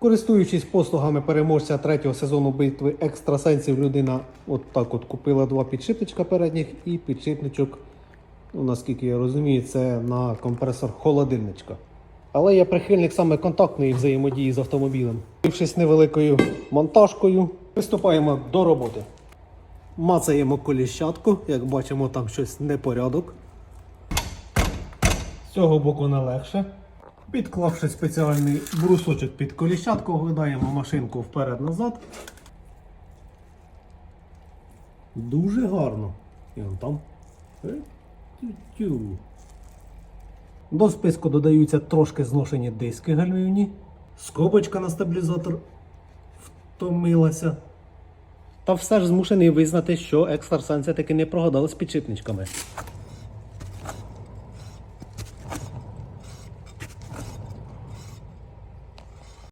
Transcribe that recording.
Користуючись послугами переможця третього сезону битви екстрасенсів, людина от так от купила два підшипничка передніх і підшипничок, ну, наскільки я розумію, це на компресор холодильничка. Але я прихильник саме контактної взаємодії з автомобілем. Вившись невеликою монтажкою, приступаємо до роботи. Мацаємо коліщатку, як бачимо, там щось непорядок. З цього боку не легше. Підклавши спеціальний брусочок під коліщатку, оглядаємо машинку вперед-назад. Дуже гарно. І он там. Е. До списку додаються трошки зношені диски гальмівні. Скобочка на стабілізатор втомилася. Та все ж змушений визнати, що екстрасенси таки не прогадали з підшипничками.